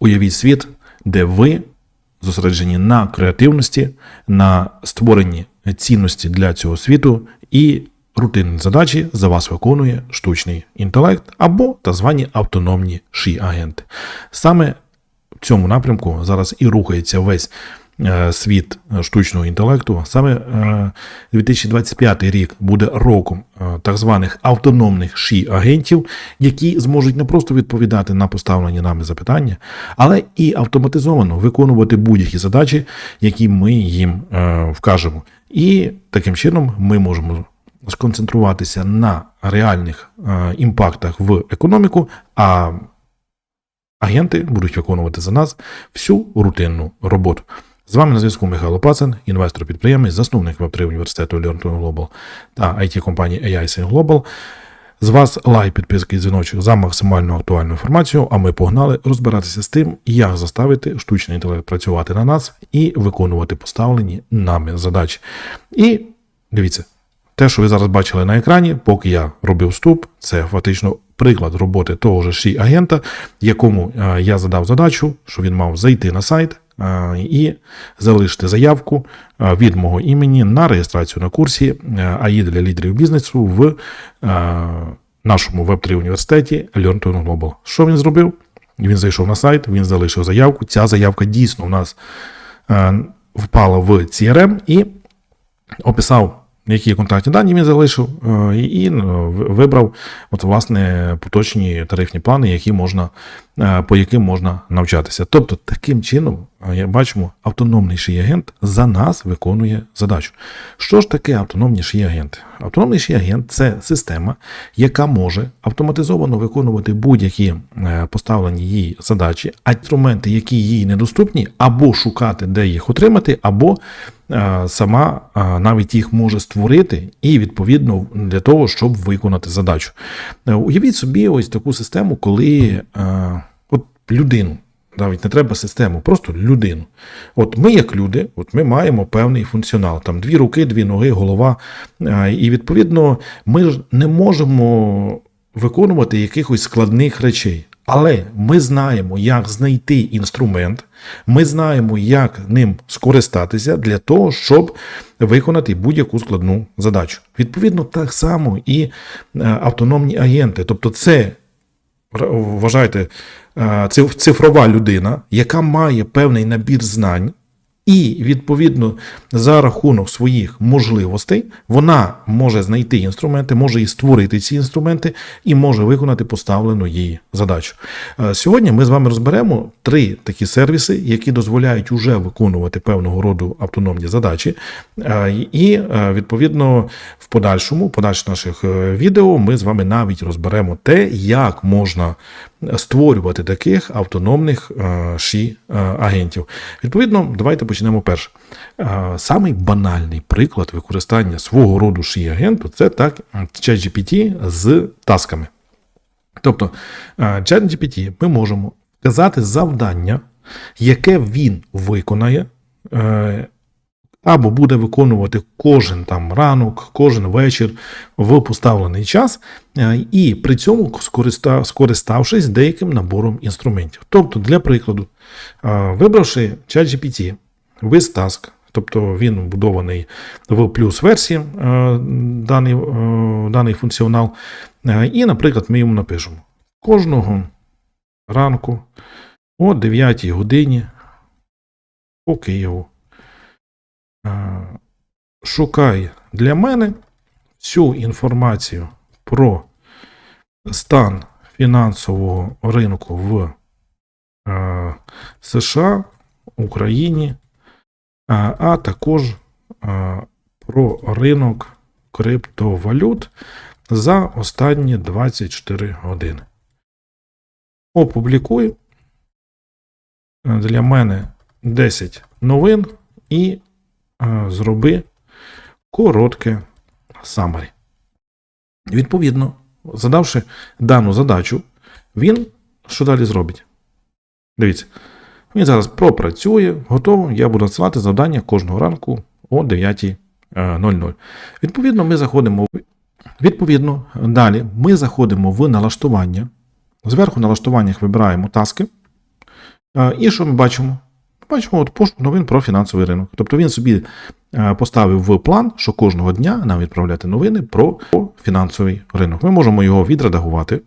Уявіть світ, де ви зосереджені на креативності, на створенні цінності для цього світу і рутинні задачі за вас виконує штучний інтелект або так звані автономні ші-агенти. Саме в цьому напрямку зараз і рухається весь світ штучного інтелекту. Саме е, 2025 рік буде роком е, так званих автономних ші-агентів, які зможуть не просто відповідати на поставлені нами запитання, але і автоматизовано виконувати будь-які задачі, які ми їм е, вкажемо. І таким чином ми можемо сконцентруватися на реальних е, імпактах в економіку, а агенти будуть виконувати за нас всю рутинну роботу. З вами на зв'язку Михайло Пацин, інвестор-підприємець, засновник Web3 університету Learn Global та it компанії AI Sync Global. З вас лайк, підписки і дзвіночок за максимально актуальну інформацію, а ми погнали розбиратися з тим, як заставити штучний інтелект працювати на нас і виконувати поставлені нами задачі. І дивіться, те, що ви зараз бачили на екрані, поки я робив вступ, це фактично приклад роботи того ж ші агента, якому е, я задав задачу, що він мав зайти на сайт і залишити заявку від мого імені на реєстрацію на курсі е, АІ для лідерів бізнесу в е, нашому Web3 університеті Learn Global. Що він зробив? Він зайшов на сайт, він залишив заявку. Ця заявка дійсно у нас е, впала в CRM і описав, які контактні дані він залишив, і ну, вибрав от, власне поточні тарифні плани, які можна, по яким можна навчатися. Тобто, таким чином, е, як бачимо, автономний ший-агент за нас виконує задачу. Що ж таке автономні ший-агенти? Автономний ший-агент – це система, яка може автоматизовано виконувати будь-які е, поставлені їй задачі, а інструменти, які їй недоступні, або шукати, де їх отримати, або е, сама е, навіть їх може створити і відповідно для того, щоб виконати задачу. Е, Уявіть собі ось таку систему, коли е, людину. Навіть не треба систему, просто людину. От ми, як люди, от ми маємо певний функціонал. Там дві руки, дві ноги, голова. Е, І відповідно ми ж не можемо виконувати якихось складних речей. Але ми знаємо, як знайти інструмент, ми знаємо, як ним скористатися для того, щоб виконати будь-яку складну задачу. Відповідно, так само і е, автономні агенти. Тобто, це вважайте, е, цифрова людина, яка має певний набір знань, і, відповідно, за рахунок своїх можливостей, вона може знайти інструменти, може і створити ці інструменти, і може виконати поставлену їй задачу. Е, Сьогодні ми з вами розберемо три такі сервіси, які дозволяють уже виконувати певного роду автономні задачі. Е, І, е, відповідно, в подальшому, подальших наших відео, ми з вами навіть розберемо те, як можна створювати таких автономних е, ші е, агентів. Відповідно, давайте почнемо перше. Е, Самий банальний приклад використання свого роду ші агенту це так ChatGPT з тасками. Тобто, ChatGPT ми можемо вказати завдання, яке він виконає, або буде виконувати кожен там ранок, кожен вечір в поставлений час, е, і при цьому скориставшись деяким набором інструментів. Тобто, для прикладу, е, вибравши ChatGPT with Task, тобто він вбудований в плюс версії е, даний, даний функціонал, і, наприклад, ми йому напишемо кожного ранку о 9 годині по Києву. Е, Шукай для мене всю інформацію про стан фінансового ринку в е, США, Україні, е, а також про ринок криптовалют за останні 24 години. Опублікую е, для мене 10 новин і зроби коротке summary. Відповідно, задавши дану задачу, він що далі зробить? Дивіться, він зараз пропрацює, готово. Я буду надсилати завдання кожного ранку о 9.00. Відповідно, ми заходимо. Відповідно, далі ми заходимо в налаштування. Зверху в налаштуваннях вибираємо таски. Е, І що ми бачимо? Бачимо от пошук новин про фінансовий ринок. Тобто він собі е, поставив в план, що кожного дня нам відправляти новини про фінансовий ринок. Ми можемо його відредагувати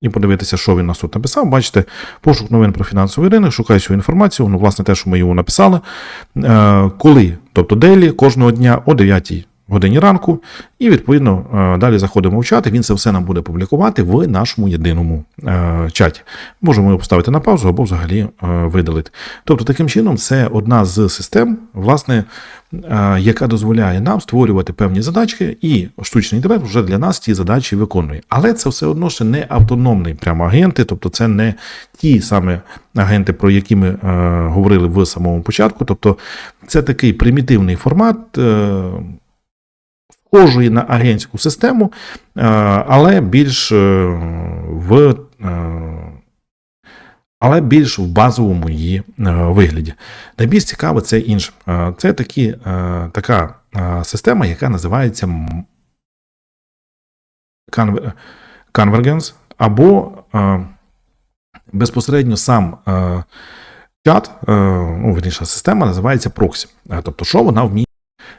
і подивитися, що він нас тут написав. Бачите, пошук новин про фінансовий ринок, шукаю цю інформацію. Ну, власне, те, що ми його написали. Е, Коли, тобто делі, кожного дня о 9 годині ранку, і відповідно е, далі заходимо в чат, і він це все нам буде публікувати в нашому єдиному е, чаті. Можемо його поставити на паузу або взагалі е, видалити. Тобто, таким чином, це одна з систем, власне, яка дозволяє нам створювати певні задачки, і штучний інтелект вже для нас ті задачі виконує. Але це все одно ще не автономний прямо агенти, тобто це не ті саме агенти, про які ми говорили в самому початку. Тобто це такий примітивний формат. Схожої на агентську систему, е, але більш е, в е, але більш в базовому її вигляді. Найбільш цікаве це інше. Це такі, така система, яка називається Convergence, або безпосередньо сам чат, ну, верніше, система називається проксі. Тобто, що вона вміє.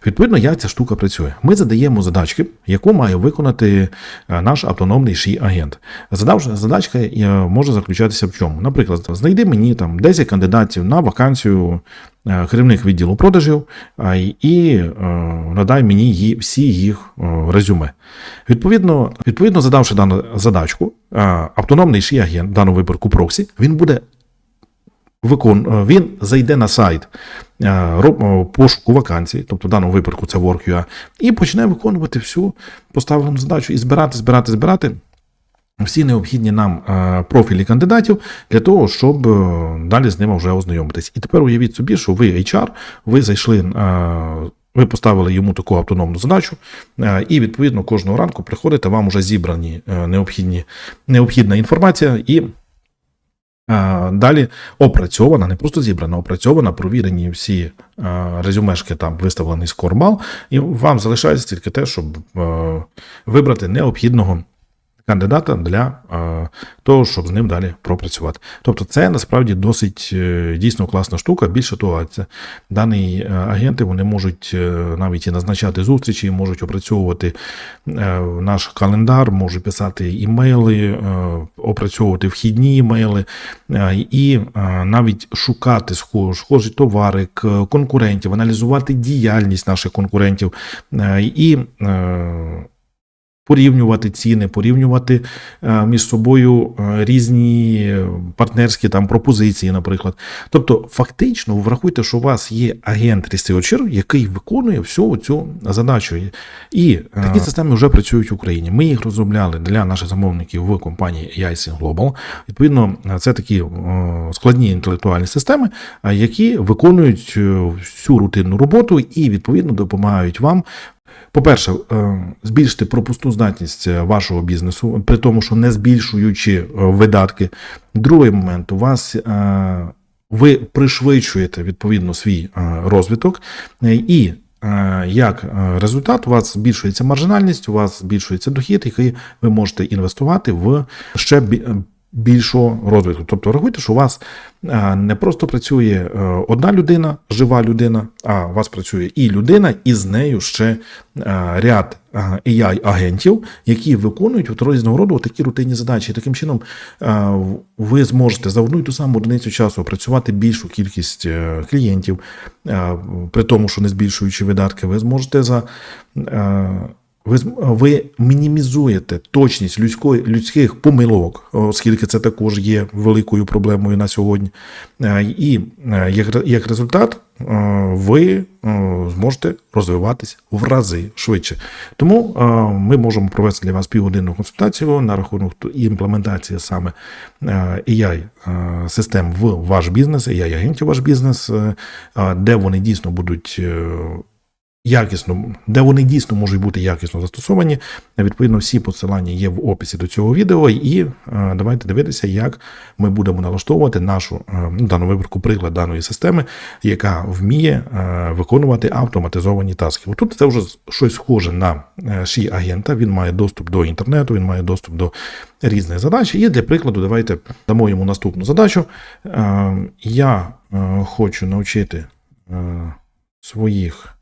Відповідно, як ця штука працює. Ми задаємо задачки, яку має виконати е, наш автономний ші агент. Задачка е, може заключатися в чому? Наприклад, знайди мені там 10 кандидатів на вакансію е, керівник відділу продажів і надай мені всі їх резюме. Відповідно, відповідно, задавши дану задачку, автономний ші агент, в даному випадку проксі, він буде викон... е, він зайде на сайт е, е, пошуку вакансій, тобто в даному випадку це Work.ua, і почне виконувати всю поставлену задачу і збирати, збирати, збирати всі необхідні нам профілі кандидатів для того, щоб далі з ними вже ознайомитись. І тепер уявіть собі, що ви HR, ви зайшли. Ви поставили йому таку автономну задачу, і відповідно кожного ранку приходите, вам вже зібрані необхідні, необхідна інформація, і Далі опрацьована, не просто зібрана, опрацьована, провірені всі е, резюмешки, там виставлений скормал, і вам залишається тільки те, щоб е, вибрати необхідного кандидата для того, щоб з ним далі пропрацювати. Тобто, це насправді досить е, дійсно класна штука. Більше того, це дані е, агенти вони можуть е, навіть і назначати зустрічі, можуть опрацьовувати наш календар, можуть писати імейли, опрацьовувати вхідні імейли і навіть шукати схожі товари конкурентів, аналізувати діяльність наших конкурентів і. Е, Порівнювати ціни, порівнювати е, між собою е, різні партнерські там пропозиції, наприклад. Тобто, фактично, врахуйте, що у вас є агент Researcher, який виконує всю цю задачу. І е, такі системи вже працюють в Україні. Ми їх розробляли для наших замовників в компанії AIC Global. Відповідно, це такі е, складні інтелектуальні системи, е, які виконують е, всю рутинну роботу і відповідно допомагають вам по-перше, е, збільшити пропускну здатність е, вашого бізнесу, при тому, що не збільшуючи е, видатки. Другий момент, у вас ви пришвидшуєте відповідно свій розвиток, і як результат, у вас збільшується маржинальність, у вас збільшується дохід, який ви можете інвестувати в ще більшого розвитку. Тобто рахуйте, що у вас е, не просто працює е, одна людина, жива людина, а у вас працює і людина, і з нею ще е, ряд AI-агентів, які виконують от різного роду такі рутинні задачі. І таким чином ви зможете за одну і ту саму одиницю часу опрацювати більшу кількість клієнтів, при тому, що не збільшуючи видатки, ви зможете за. Ви, ви мінімізуєте точність людської, людських помилок, оскільки це також є великою проблемою на сьогодні. Е, І е, як, як результат, е, ви зможете розвиватись в рази швидше. Тому ми можемо провести для вас півгодинну консультацію на рахунок імплементації саме AI систем в ваш бізнес, AI агентів ваш бізнес, де вони дійсно будуть. Якісно, де вони дійсно можуть бути якісно застосовані. Відповідно, всі посилання є в описі до цього відео. І е, давайте дивитися, як ми будемо налаштовувати нашу е, ну, в даному випадку приклад даної системи, яка вміє е, виконувати автоматизовані таски. Тут це вже щось схоже на ші агента. Він має доступ до інтернету, він має доступ до різних задач. І для прикладу, давайте дамо йому наступну задачу. Я хочу навчити своїх.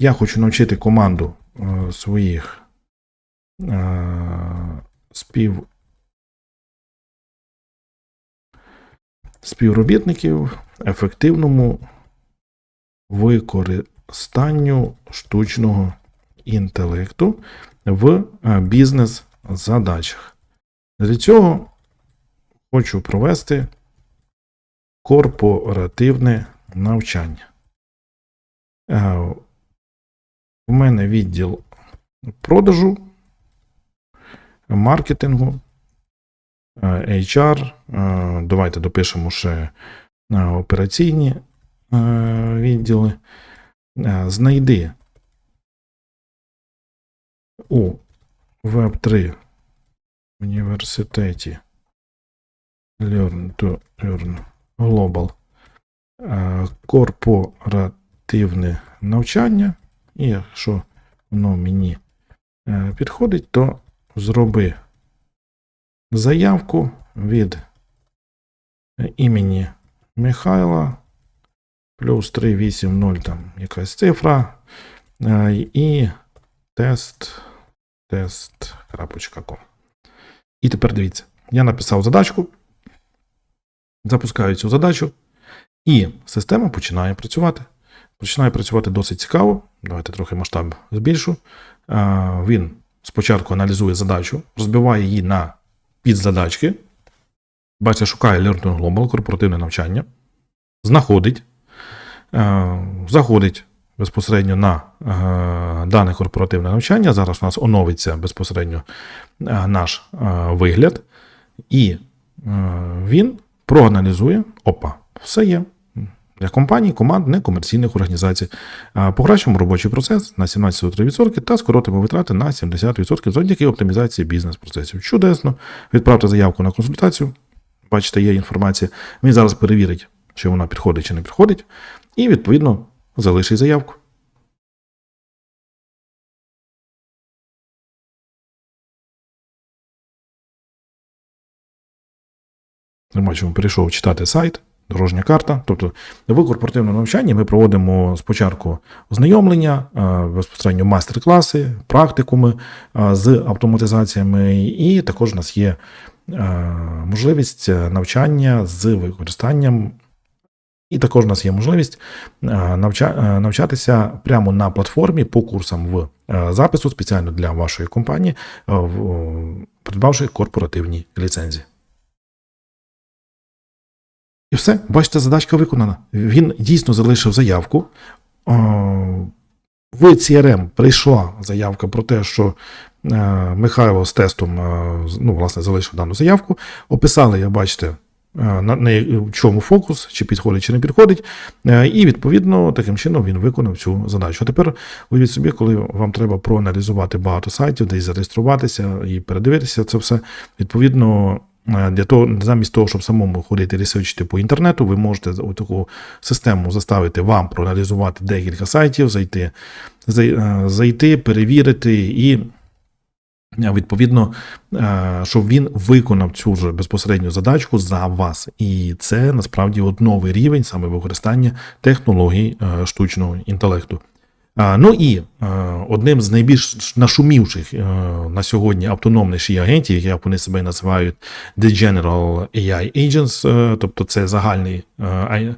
Я хочу навчити команду е, своїх е, спів... співробітників ефективному використанню штучного інтелекту в е, бізнес-задачах. Для цього хочу провести корпоративне навчання. У мене відділ продажу, маркетингу, е, HR. е, Давайте допишемо ще е, операційні відділи. Знайди у Web3 університеті Learn to Earn Global корпоративне навчання. І якщо воно мені е, підходить, то зроби заявку від імені Михайла плюс 380 там якась цифра е, і тест test.com. І тепер дивіться, я написав задачку, запускаю цю задачу, і система починає працювати. Починає працювати досить цікаво. Давайте трохи масштаб збільшу. Він спочатку аналізує задачу, розбиває її на підзадачки. Бачите, шукає Learn to Global, корпоративне навчання, знаходить, заходить безпосередньо на дане корпоративне навчання. Зараз у нас оновиться безпосередньо наш вигляд, і він проаналізує, опа, все є. Для компаній, команд, некомерційних організацій. Покращимо робочий процес на 17,3% та скоротимо витрати на 70% завдяки оптимізації бізнес-процесів. Чудесно. Відправте заявку на консультацію. Бачите, є інформація. Він зараз перевірить, чи вона підходить чи не підходить, і відповідно залишить заявку. Бачимо, перейшов читати сайт, дорожня карта. Тобто в корпоративному навчанні ми проводимо спочатку ознайомлення, е, безпосередньо майстер-класи, практикуми е, з автоматизаціями, і також у нас є е, можливість навчання з використанням. І також у нас є можливість навча- навчатися прямо на платформі по курсам в запису спеціально для вашої компанії, придбавши корпоративні ліцензії. І все, бачите, задачка виконана. Він дійсно залишив заявку. В CRM прийшла заявка про те, що е, Михайло з тестом е, ну, власне, залишив дану заявку. Описали, як бачите, е, на, чому фокус, чи підходить, чи не підходить. Е, І відповідно таким чином він виконав цю задачу. А тепер уявіть собі, коли вам треба проаналізувати багато сайтів, десь зареєструватися і передивитися це все. Відповідно, е, для того, замість того, щоб самому ходити ресерчити по інтернету, ви можете таку систему заставити вам проаналізувати декілька сайтів, зайти, е, зайти, перевірити і. е, Відповідно, е, щоб він виконав цю ж безпосередню задачку за вас. І це насправді от новий рівень саме використання технологій е, штучного інтелекту. Ну і е, одним з найбільш нашумівших е, на сьогодні автономних агентів, як вони себе називають The General AI Agents, е, тобто це загальний ай-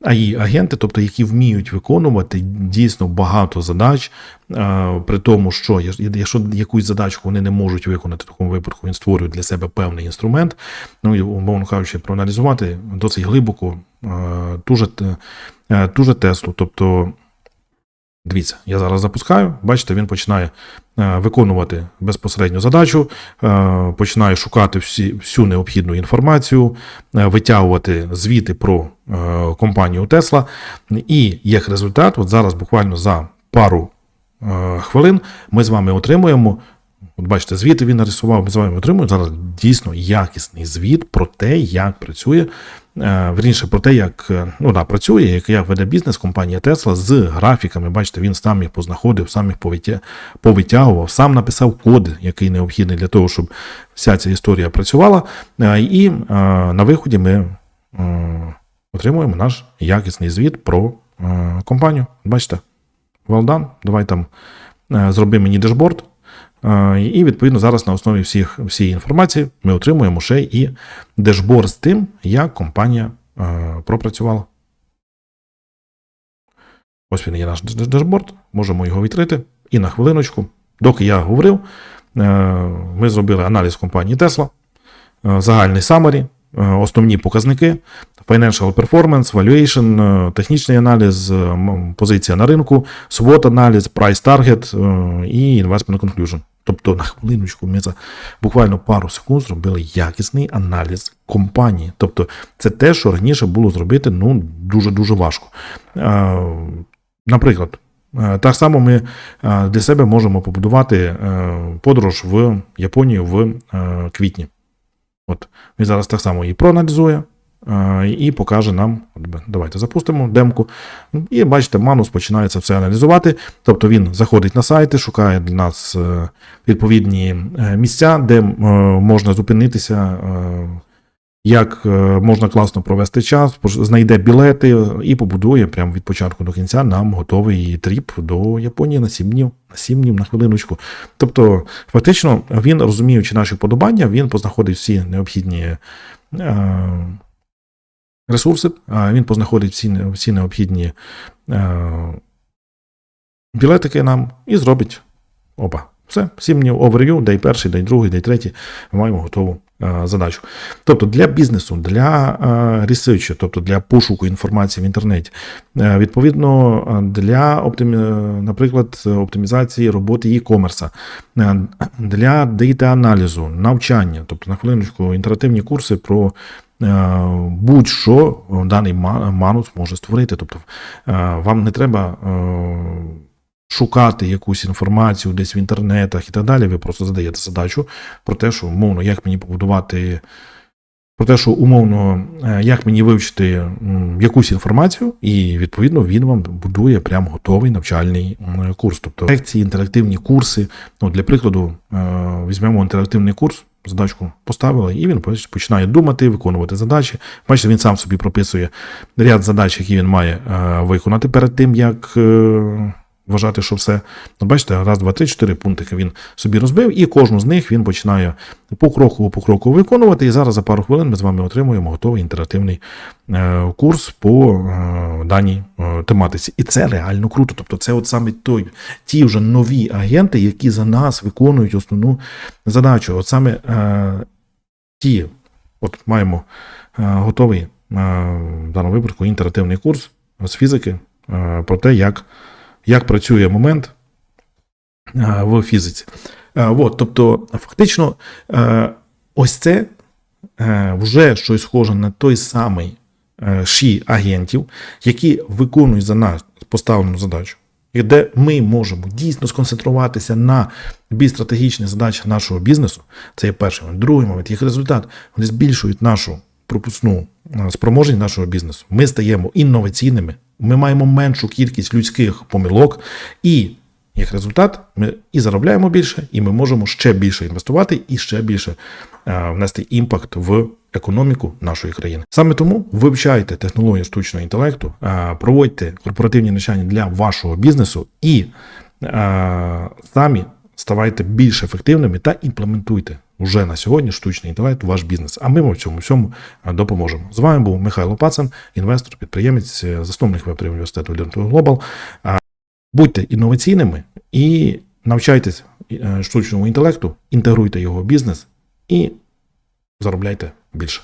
AI-агенти, тобто які вміють виконувати дійсно багато задач, при тому, що якщо якусь задачку вони не можуть виконати, в такому випадку він створює для себе певний інструмент. Ну і умовно кажучи, проаналізувати досить глибоко, е, дуже, те- е, дуже Теслу. Тобто Дивіться, я зараз запускаю. Бачите, він починає е, виконувати безпосередню задачу, е, починає шукати всі, всю необхідну інформацію, е, витягувати звіти про компанію Тесла. І як результат, от зараз буквально за пару хвилин ми з вами отримуємо. От бачите, звіти він нарисував, ми з вами отримуємо зараз дійсно якісний звіт про те, як працює, е, верніше про те, як е, ну, да, працює, як, як веде бізнес компанія Tesla з графіками. Бачите, він сам їх познаходив, сам їх повитягував, сам написав код, який необхідний для того, щоб вся ця історія працювала. Е, І на виході ми отримуємо наш якісний звіт про компанію. Бачите, well done. Давай там зроби мені дешборд. Е, І відповідно зараз на основі всіх, всієї інформації ми отримуємо ще і дешборд з тим, як компанія е, пропрацювала. Ось він є наш деш- дешборд, можемо його відкрити. І на хвилиночку, доки я говорив, е, ми зробили аналіз компанії Tesla, загальний е, основні показники, financial performance, valuation, е, технічний аналіз, е, позиція на ринку, SWOT аналіз, price target е, і investment conclusion. Тобто на хвилиночку ми за буквально пару секунд зробили якісний аналіз компанії. Тобто це те, що раніше було зробити ну, дуже-дуже важко. Наприклад, так само ми для себе можемо побудувати подорож в Японію в квітні. От він зараз так само її проаналізує і покаже нам. Давайте запустимо демку. І бачите, Манус починає це все аналізувати. Тобто він заходить на сайти, шукає для нас е, відповідні е, місця, де е, можна зупинитися. Як можна класно провести час, знайде білети і побудує прямо від початку до кінця нам готовий тріп до Японії на 7 днів, на 7 днів на хвилиночку. Тобто, фактично, він, розуміючи наші вподобання, він познаходить всі необхідні ресурси, він познаходить всі, всі необхідні е, білетики нам і зробить. Опа, все, 7 днів оверв'ю, день перший, день другий, день третій. Ми маємо готову е, задачу. Тобто для бізнесу, для е, ресерчу, тобто для пошуку інформації в інтернеті, е, відповідно для оптимі... наприклад, оптимізації роботи e-commerce, для дейта-аналізу, навчання, тобто на хвилиночку інтерактивні курси про. Е, Будь-що даний манус може створити. Тобто е, вам не треба е, шукати якусь інформацію десь в інтернетах і так далі. Ви просто задаєте задачу про те, що умовно, як мені побудувати, про те, що умовно, як мені вивчити якусь інформацію, і відповідно він вам будує прям готовий навчальний курс. Тобто лекції, інтерактивні курси. Ну, для прикладу, візьмемо інтерактивний курс. Задачку поставили, і він починає думати, виконувати задачі. Бачите, він сам собі прописує ряд задач, які він має е, виконати перед тим, як е, вважати, що все. Ну, бачите, раз, два, три, чотири пунктики він собі розбив, і кожну з них він починає покроково покроково виконувати. І зараз за пару хвилин ми з вами отримуємо готовий інтерактивний е, курс по е, даній е, тематиці. І це реально круто. Тобто, це от саме той, ті вже нові агенти, які за нас виконують основну задачу. От саме ті, от маємо готовий в даному випадку інтерактивний курс з фізики про те, як, як працює момент е, в фізиці. Е, от, тобто, фактично, е, ось це вже щось схоже на той самий ші агентів, які виконують за нас поставлену задачу. І де ми можемо дійсно сконцентруватися на більш стратегічних задачах нашого бізнесу, це є перший момент. Другий момент, як результат, вони збільшують нашу пропускну е, спроможність нашого бізнесу. Ми стаємо інноваційними, ми маємо меншу кількість людських помилок, і як результат, ми і заробляємо більше, і ми можемо ще більше інвестувати і ще більше е, внести імпакт в економіку нашої країни. Саме тому вивчайте технології штучного інтелекту, е, проводьте корпоративні навчання для вашого бізнесу і самі ставайте більш ефективними та імплементуйте вже на сьогодні штучний інтелект ваш бізнес. А ми вам в цьому всьому е, допоможемо. З вами був Михайло Пацан, інвестор, підприємець, е, засновник веб університету Learn. Е, Будьте інноваційними і навчайтесь е, штучному інтелекту, інтегруйте його в бізнес і заробляйте більше.